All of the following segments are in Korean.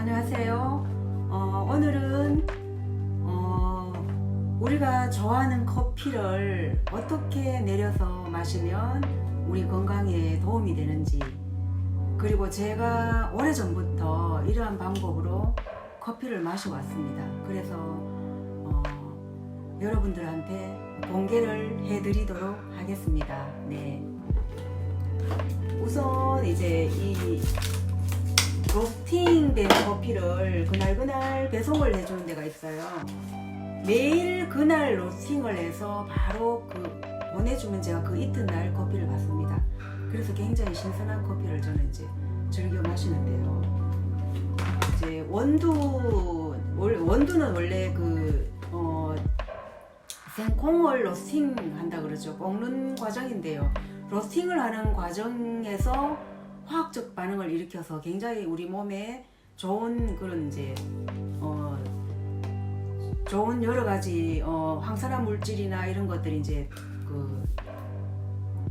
안녕하세요. 어, 오늘은 어, 우리가 좋아하는 커피를 어떻게 내려서 마시면 우리 건강에 도움이 되는지 그리고 제가 오래전부터 이러한 방법으로 커피를 마셔왔습니다. 그래서 어, 여러분들한테 공개를 해드리도록 하겠습니다. 네. 우선 이제 이 로스팅된 커피를 그날그날 배송을 해주는 데가 있어요. 매일 그날 로스팅을 해서 바로 그 보내주면 제가 그 이튿날 커피를 받습니다. 그래서 굉장히 신선한 커피를 저는 이제 즐겨 마시는데요. 이제 원두 월- 원두는 원래 그 어, 생콩을 로스팅 한다 그러죠. 볶는 과정인데요. 로스팅을 하는 과정에서 화학적 반응을 일으켜서 굉장히 우리 몸에 좋은 그런 이제 어 좋은 여러 가지 어 황산화 물질이나 이런 것들이 이제 그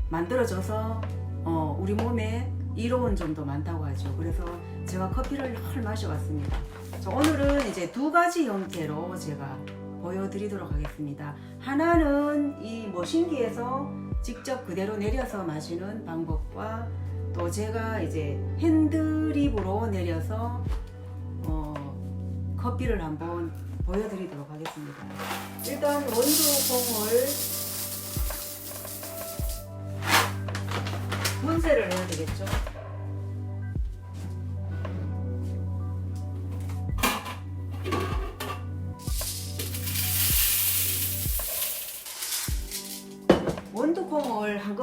만들어져서 어 우리 몸에 이로운 점도 많다고 하죠. 그래서 제가 커피를 늘 마셔왔습니다. 자, 오늘은 이제 두 가지 형태로 제가 보여드리도록 하겠습니다. 하나는 이 머신기에서 직접 그대로 내려서 마시는 방법과 또 제가 이제 핸드립으로 내려서 어, 커피를 한번 보여드리도록 하겠습니다. 일단 원두콩을 분쇄를 해야 되겠죠.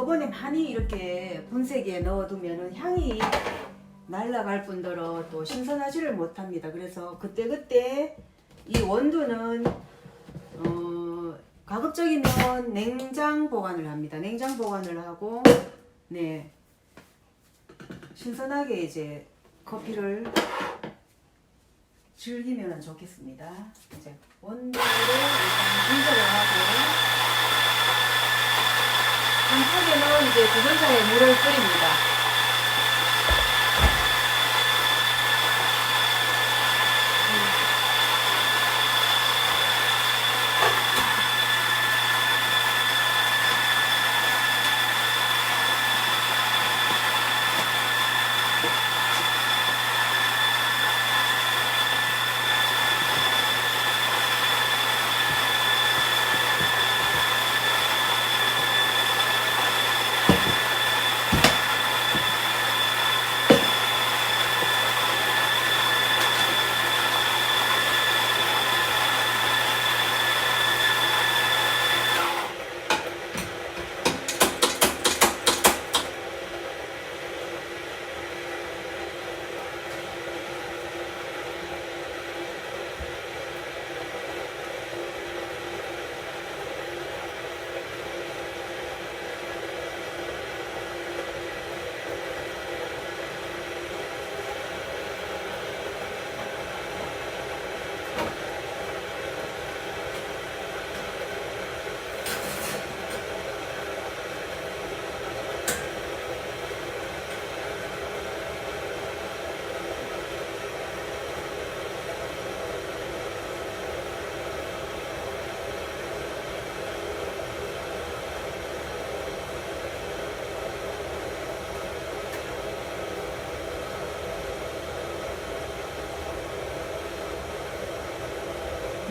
한꺼번에 많이 이렇게 분쇄기에 넣어두면 향이 날아갈 뿐더러 또 신선하지를 못합니다. 그래서 그때그때 이 원두는 어, 가급적이면 냉장 보관을 합니다. 냉장 보관을 하고 네 신선하게 이제 커피를 즐기면 좋겠습니다. 이제 원두를 분쇄를 하고 한쪽에는 이제 두번차에 물을 끓입니다.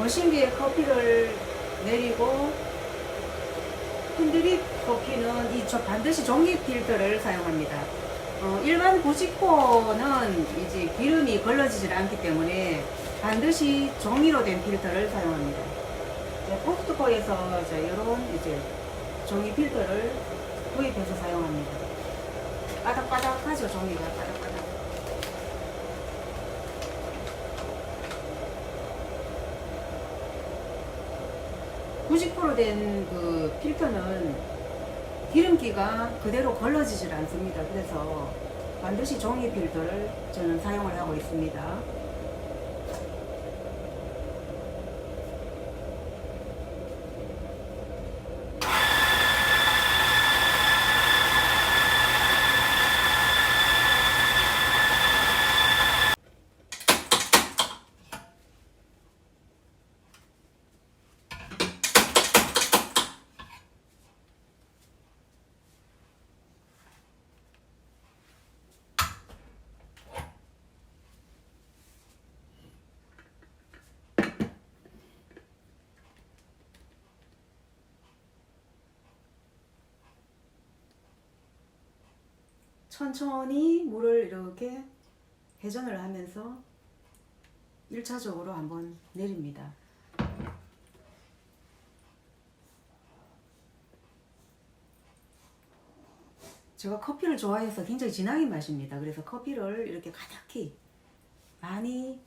머신기에 커피를 내리고 흔들립 커피는 이 저 반드시 종이 필터를 사용합니다. 어, 일반 부직포는 이제 기름이 걸러지질 않기 때문에 반드시 종이로 된 필터를 사용합니다. 네, 포스트코에서 이런 이제 종이 필터를 구입해서 사용합니다. 바닥바닥하죠 종이가 바닥바닥. 90%된 그 필터는 기름기가 그대로 걸러지질 않습니다. 그래서 반드시 종이 필터를 저는 사용을 하고 있습니다. 천천히 물을 이렇게 회전을 하면서 1차적으로 한번 내립니다. 제가 커피를 좋아해서 굉장히 진하게 마십니다. 그래서 커피를 이렇게 가득히 많이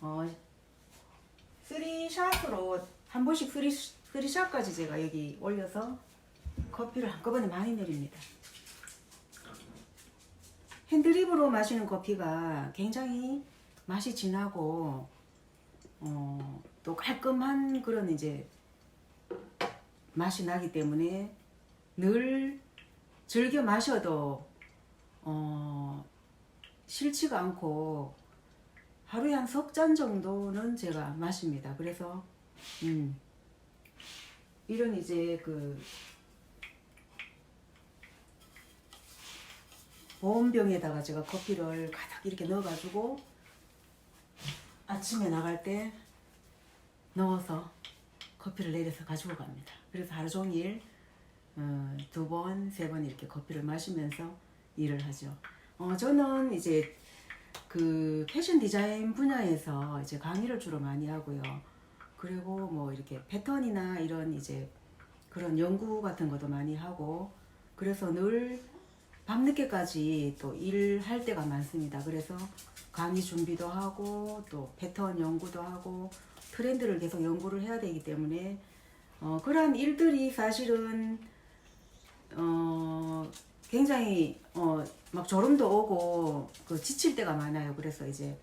어, 3샷으로 한 번씩 3, 3샷까지 제가 여기 올려서 커피를 한꺼번에 많이 내립니다. 핸드립으로 마시는 커피가 굉장히 맛이 진하고 어, 또 깔끔한 그런 이제 맛이 나기 때문에 늘 즐겨 마셔도 어, 싫지가 않고 하루에 한 석 잔 정도는 제가 마십니다. 그래서 음, 이런 이제 그 보온병에다가 제가 커피를 가득 이렇게 넣어가지고 아침에 나갈 때 넣어서 커피를 내려서 가지고 갑니다. 그래서 하루 종일 어, 두 번, 세 번 이렇게 커피를 마시면서 일을 하죠. 어, 저는 이제 그 패션 디자인 분야에서 이제 강의를 주로 많이 하고요. 그리고 뭐 이렇게 패턴이나 이런 이제 그런 연구 같은 것도 많이 하고 그래서 늘 밤늦게까지 또 일할 때가 많습니다. 그래서 강의 준비도 하고 또 패턴 연구도 하고 트렌드를 계속 연구를 해야 되기 때문에 어, 그러한 일들이 사실은 어, 굉장히 어, 막 졸음도 오고 그 지칠 때가 많아요. 그래서 이제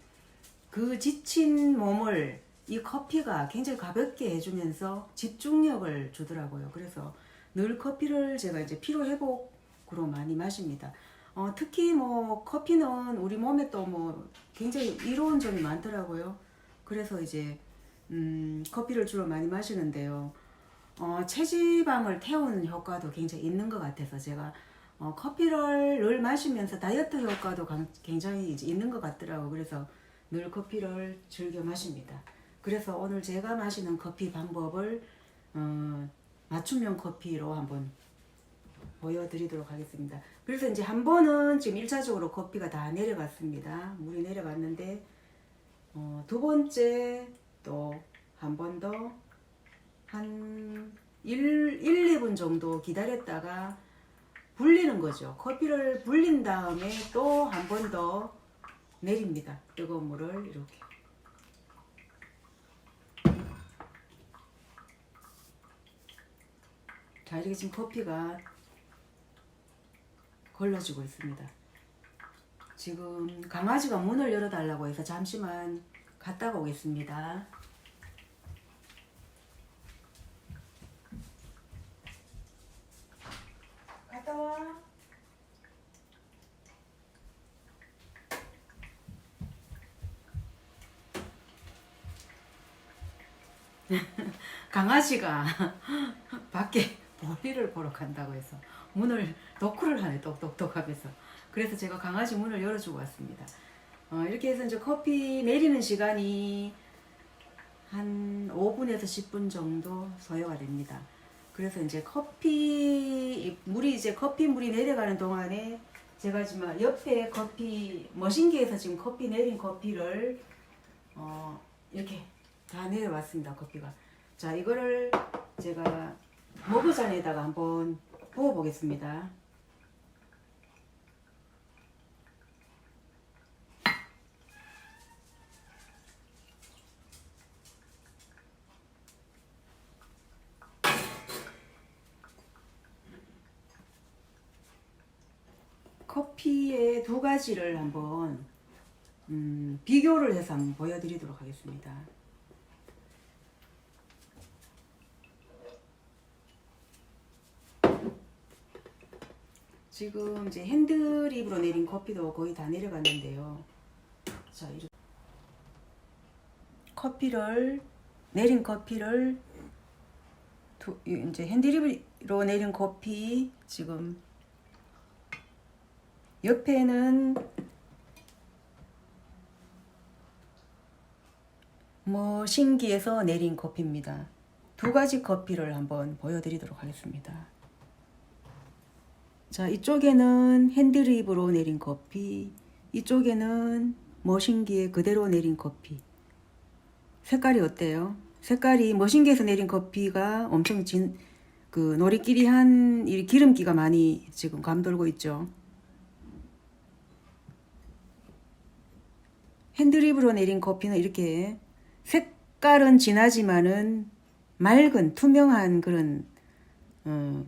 그 지친 몸을 이 커피가 굉장히 가볍게 해주면서 집중력을 주더라고요. 그래서 늘 커피를 제가 이제 피로 회복 으로 많이 마십니다. 어, 특히 뭐 커피는 우리 몸에 또 뭐 굉장히 이로운 점이 많더라고요. 그래서 이제 음, 커피를 주로 많이 마시는데요. 어, 체지방을 태우는 효과도 굉장히 있는 것 같아서 제가 어, 커피를 늘 마시면서 다이어트 효과도 강- 굉장히 이제 있는 것 같더라고. 그래서 늘 커피를 즐겨 마십니다. 그래서 오늘 제가 마시는 커피 방법을 어, 맞춤형 커피로 한번 보여드리도록 하겠습니다. 그래서 이제 한 번은 지금 1차적으로 커피가 다 내려갔습니다. 물이 내려갔는데 어, 두 번째 또 한 번 더한 1, 1, 2분 정도 기다렸다가 불리는 거죠. 커피를 불린 다음에 또 한 번 더 내립니다. 뜨거운 물을 이렇게. 자, 이렇게 지금 커피가 걸러지고 있습니다. 지금 강아지가 문을 열어달라고 해서 잠시만 갔다가 오겠습니다. 갔다 와. 강아지가 밖에 머리를 보러 간다고 해서 문을 노크를 하네 똑똑똑 하면서 그래서 제가 강아지 문을 열어주고 왔습니다. 어, 이렇게 해서 이제 커피 내리는 시간이 한 5분에서 10분 정도 소요가 됩니다. 그래서 이제 커피 물이 이제 커피 물이 내려가는 동안에 제가 지금 옆에 커피 머신기에서 지금 커피 내린 커피를 어 이렇게 다 내려왔습니다 커피가 자 이거를 제가 머그잔에다가 한번 부어 보겠습니다 커피의 두 가지를 한번 음, 비교를 해서 한번 보여드리도록 하겠습니다. 지금 이제 핸드립으로 내린 커피도 거의 다 내려갔는데요. 자, 이렇게 커피를 내린 커피를 두, 이제 핸드립으로 내린 커피 지금 옆에는 뭐 신기해서 내린 커피입니다. 두 가지 커피를 한번 보여드리도록 하겠습니다. 자, 이쪽에는 핸드립으로 내린 커피, 이쪽에는 머신기에 그대로 내린 커피. 색깔이 어때요? 색깔이 머신기에서 내린 커피가 엄청 진, 그 노리끼리한 이 기름기가 많이 지금 감돌고 있죠. 핸드립으로 내린 커피는 이렇게 색깔은 진하지만은 맑은 투명한 그런 어,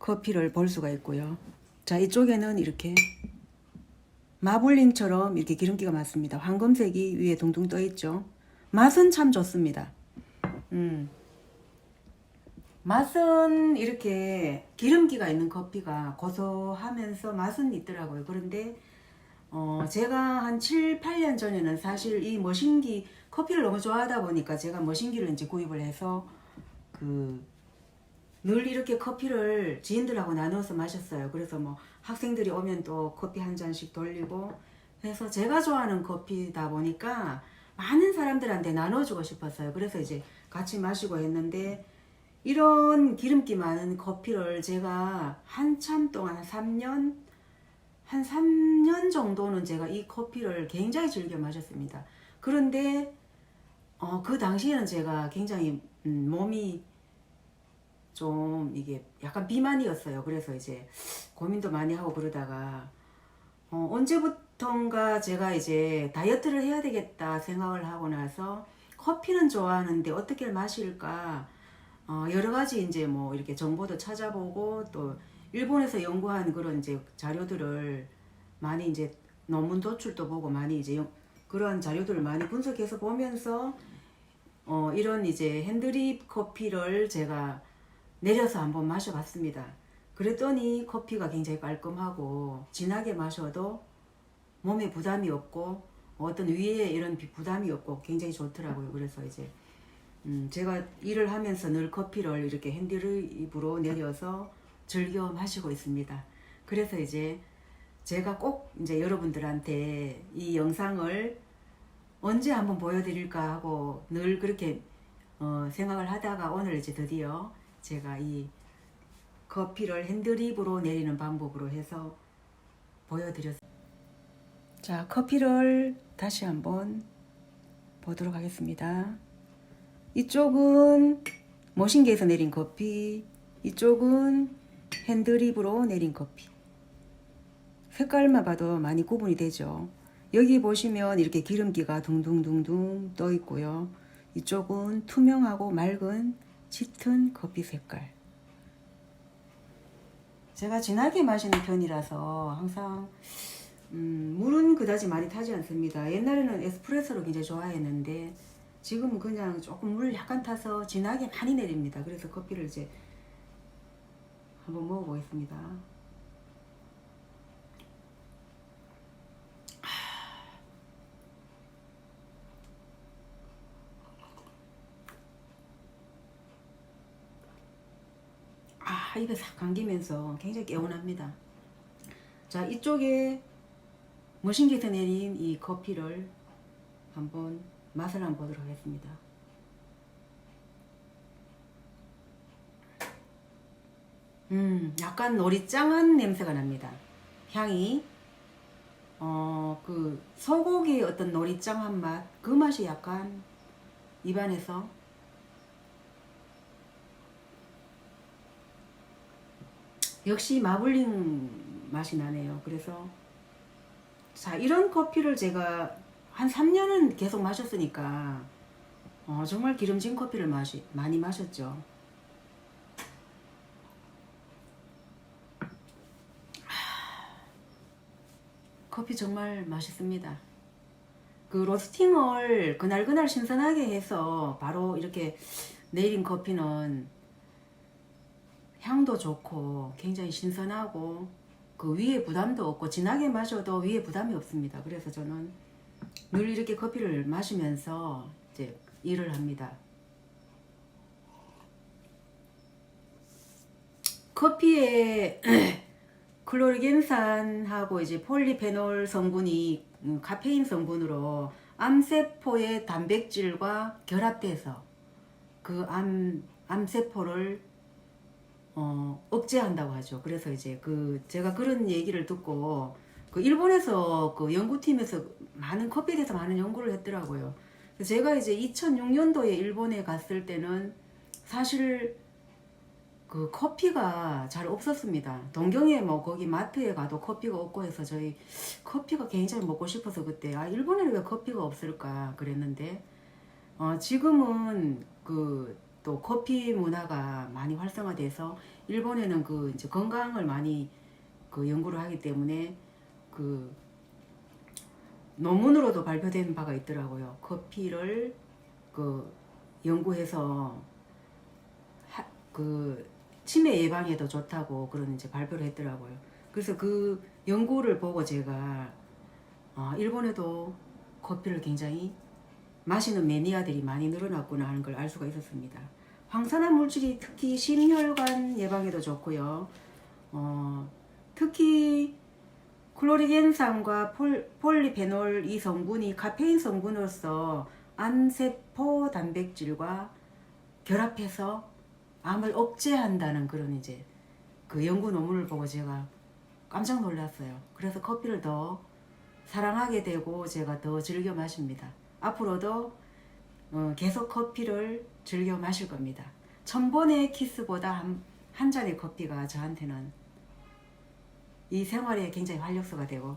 커피를 볼 수가 있고요. 자 이쪽에는 이렇게 마블링처럼 이렇게 기름기가 많습니다. 황금색이 위에 둥둥 떠 있죠. 맛은 참 좋습니다. 음. 맛은 이렇게 기름기가 있는 커피가 고소하면서 맛은 있더라고요. 그런데 어, 제가 한 7, 8년 전에는 사실 이 머신기 커피를 너무 좋아하다 보니까 제가 머신기를 이제 구입을 해서 그 늘 이렇게 커피를 지인들하고 나눠서 마셨어요. 그래서 뭐 학생들이 오면 또 커피 한 잔씩 돌리고 해서 제가 좋아하는 커피다 보니까 많은 사람들한테 나눠주고 싶었어요. 그래서 이제 같이 마시고 했는데 이런 기름기 많은 커피를 제가 한참 동안 한 3년 한 3년 정도는 제가 이 커피를 굉장히 즐겨 마셨습니다. 그런데 어, 그 당시에는 제가 굉장히 음, 몸이 좀 이게 약간 비만이었어요. 그래서 이제 고민도 많이 하고 그러다가 어, 언제부턴가 제가 이제 다이어트를 해야 되겠다 생각을 하고 나서 커피는 좋아하는데 어떻게 마실까 어, 여러 가지 이제 뭐 이렇게 정보도 찾아보고 또 일본에서 연구한 그런 이제 자료들을 많이 이제 논문 도출도 보고 많이 이제 연- 그런 자료들을 많이 분석해서 보면서 어, 이런 이제 핸드립 커피를 제가 내려서 한번 마셔봤습니다. 그랬더니 커피가 굉장히 깔끔하고 진하게 마셔도 몸에 부담이 없고 어떤 위에 이런 비- 부담이 없고 굉장히 좋더라고요. 그래서 이제 음, 제가 일을 하면서 늘 커피를 이렇게 핸드립으로 내려서 즐겨 마시고 있습니다. 그래서 이제 제가 꼭 이제 여러분들한테 이 영상을 언제 한번 보여드릴까 하고 늘 그렇게 어, 생각을 하다가 오늘 이제 드디어 제가 이 커피를 핸드립으로 내리는 방법으로 해서 보여드렸습니다. 자, 커피를 다시 한번 보도록 하겠습니다. 이쪽은 머신기에서 내린 커피, 이쪽은 핸드립으로 내린 커피. 색깔만 봐도 많이 구분이 되죠. 여기 보시면 이렇게 기름기가 둥둥둥둥 떠 있고요. 이쪽은 투명하고 맑은 짙은 커피 색깔. 제가 진하게 마시는 편이라서 항상 음, 물은 그다지 많이 타지 않습니다. 옛날에는 에스프레소를 굉장히 좋아했는데 지금은 그냥 조금 물 약간 타서 진하게 많이 내립니다. 그래서 커피를 이제 한번 먹어보겠습니다. 아, 입에 싹 감기면서 굉장히 개운합니다. 자, 이쪽에 머신기에서 내린 이 커피를 한번 맛을 한번 보도록 하겠습니다. 음, 약간 노리짱한 냄새가 납니다. 향이 어, 그 소고기의 어떤 노리짱한 맛, 그 맛이 약간 입안에서 역시 마블링 맛이 나네요. 그래서 자 이런 커피를 제가 한 3년은 계속 마셨으니까 어, 정말 기름진 커피를 마시, 많이 마셨죠. 하, 커피 정말 맛있습니다. 그 로스팅을 그날 그날 신선하게 해서 바로 이렇게 내린 커피는 향도 좋고 굉장히 신선하고 그 위에 부담도 없고 진하게 마셔도 위에 부담이 없습니다. 그래서 저는 늘 이렇게 커피를 마시면서 이제 일을 합니다. 커피에 클로리겐산하고 이제 폴리페놀 성분이 음, 카페인 성분으로 암세포의 단백질과 결합돼서 그 암, 암세포를 어, 억제한다고 하죠. 그래서 이제 그 제가 그런 얘기를 듣고 그 일본에서 그 연구팀에서 많은 커피에 대해서 많은 연구를 했더라고요. 그래서 제가 이제 2006년도에 일본에 갔을 때는 사실 그 커피가 잘 없었습니다. 동경에 뭐 거기 마트에 가도 커피가 없고 해서 저희 커피가 굉장히 먹고 싶어서 그때 아 일본에는 왜 커피가 없을까 그랬는데 어 지금은 그 또 커피 문화가 많이 활성화돼서 일본에는 그 이제 건강을 많이 그 연구를 하기 때문에 그 논문으로도 발표된 바가 있더라고요. 커피를 그 연구해서 하, 그 치매 예방에도 좋다고 그런 이제 발표를 했더라고요. 그래서 그 연구를 보고 제가 아, 일본에도 커피를 굉장히 마시는 매니아들이 많이 늘어났구나 하는 걸 알 수가 있었습니다. 황산화 물질이 특히 심혈관 예방에도 좋고요. 어, 특히 클로리겐산과 폴, 폴리페놀 이 성분이 카페인 성분으로서 암세포 단백질과 결합해서 암을 억제한다는 그런 이제 그 연구 논문을 보고 제가 깜짝 놀랐어요. 그래서 커피를 더 사랑하게 되고 제가 더 즐겨 마십니다. 앞으로도 어, 계속 커피를 즐겨 마실 겁니다. 천 번의 키스보다 한, 한 잔의 커피가 저한테는 이 생활에 굉장히 활력소가 되고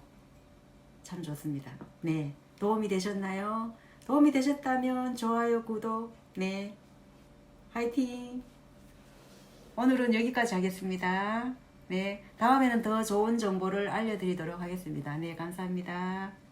참 좋습니다. 네. 도움이 되셨나요? 도움이 되셨다면 좋아요, 구독, 네. 화이팅! 오늘은 여기까지 하겠습니다. 네. 다음에는 더 좋은 정보를 알려드리도록 하겠습니다. 네. 감사합니다.